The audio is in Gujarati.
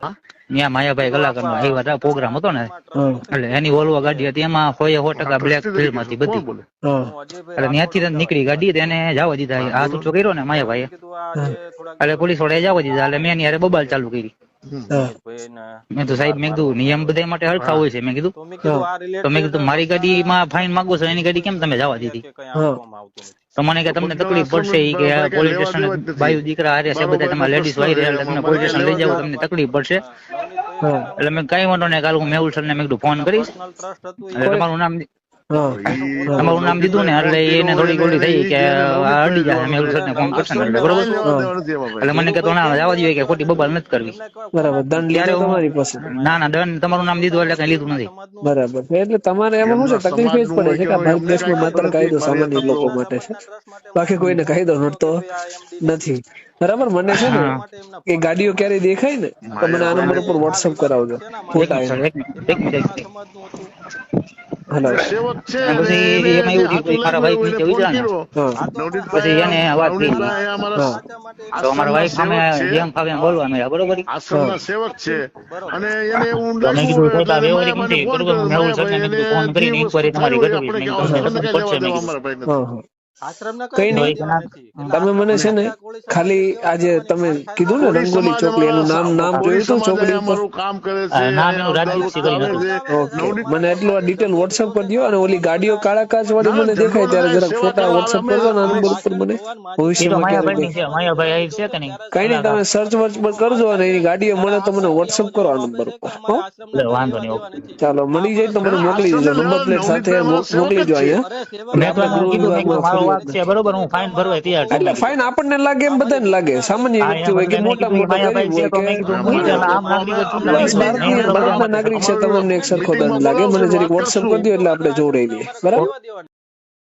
ત્યાં માયાભાઈ કલાકાર નો આવ્યા હતા પ્રોગ્રામ હતો ને. એટલે એની વોલ્વો ગાડી હતી એમાં સો સો ટકા બ્લેક ફિલ્મ હતી બધી. એટલે ત્યાંથી નીકળી ગાડી એને જવા દીધા. આ ઊંચો કર્યો ને માયાભાઈ એટલે પોલીસ વાળાએ જવા દીધા એટલે મેં એની હારે બબાલ ચાલુ કરી. મેં તો સાહેબ મેં કીધું નિયમ બધા માટે હરખા હોય છે. મેં કીધું તો મેં કીધું મારી ગાડીમાં ફાઇન માંગો છો એની ગાડી કેમ તમે જવા દીધી? હા. તો મને કે તમને તકલીફ પડશે ઈ કે પોલીસ સ્ટેશન ભાઈ દીકરા હારે છે બધા તમારા લેડીઝ વાઈ રહ્યા તમને પોલીસ સ્ટેશન લઈ જાવ તમને તકલીફ પડશે. એટલે મેં કઈ વાંધો નહીં કાલ હું મેહુલ સર ને મેં કીધું ફોન કરીશ. એટલે તમારું નામ તમારું નામ દીધું ને એટલે એને થોડી ગોળી થઈ કે આ અડી જાય મેહુલ સર ને ફોન કરશે એટલે બરોબર? એટલે મને કે તો ના જવા દઈએ કે ખોટી બબાલ નથી કરવી. બરાબર દંડ લીધો તમારી પાસે. ના ના દંડ તમારું નામ દીધું એટલે કઈ લીધું નથી. બરાબર. એટલે તમારે એમાં શું છે તકલીફ એ જ પડે છે કે ભારત દેશમાં માત્ર કાયદો સામાન્ય લોકો માટે છે. બાકી કોઈને કાયદો નડતો નથી. બરાબર મને છે ને એ ગાડીઓ ક્યારે દેખાય ને તો મને આ નંબર ઉપર વોટ્સઅપ કરાવજો. ફોટા એક મિનિટ, એક મિનિટ. હલો અને પછી એમાં એવું થયું કે મારા wife નીચે ઉતર્યા ને? પછી એને વાત કરી તો અમારા વાઈફ સામે જેમ ફાવે બોલવા મળ્યા બરોબર? આશ્રમના સેવક છે. અને એને એવું તો કીધું સાહેબ વ્યવહારિક નથી. બરોબર હું મેહુલ સરને કીધું ફોન કરીને inquiry તમારી કરવી મેં કીધું પડશે મેં કીધું. તમે મને છે ને ખાલી આજે તમે કીધું ને રંગોલી ચોકડી એનું નામ નામ જોયું હતું ચોકડી ઉપર? મને એટલો ડિટેલ વોટ્સઅપ કરી દો અને ઓલી ગાડીઓ કાળા કાચ વાળી મને દેખાય ત્યારે જરાક ફોટા વોટ્સઅપ કરજો ને નંબર ઉપર મને. ભવિષ્યમાં કઈ નહીં તમે સર્ચ વર્ચ પર કરજો અને એની ગાડીઓ મળે તો મને વોટ્સઅપ કરો આ નંબર ઉપર. ચાલો મળી જાય તો મને મોકલી દેજો. નંબર પ્લેટ સાથે મોકલી દો અહીંયા. છે બરોબર હું ફાઇન ભરવા તૈયાર છું એટલે ફાઇન આપણને લાગે એમ બધાને લાગે. સામાન્ય વ્યક્તિ હોય કે મોટા મોટા ગરીબ હોય કે આમ નાગરિકો ભારતની નાગરિક છે તમને એક સરખો દંડ લાગે. મને જરીક વોટ્સઅપ કરી દો એટલે આપણે જોડાઈ લઈએ. બરાબર?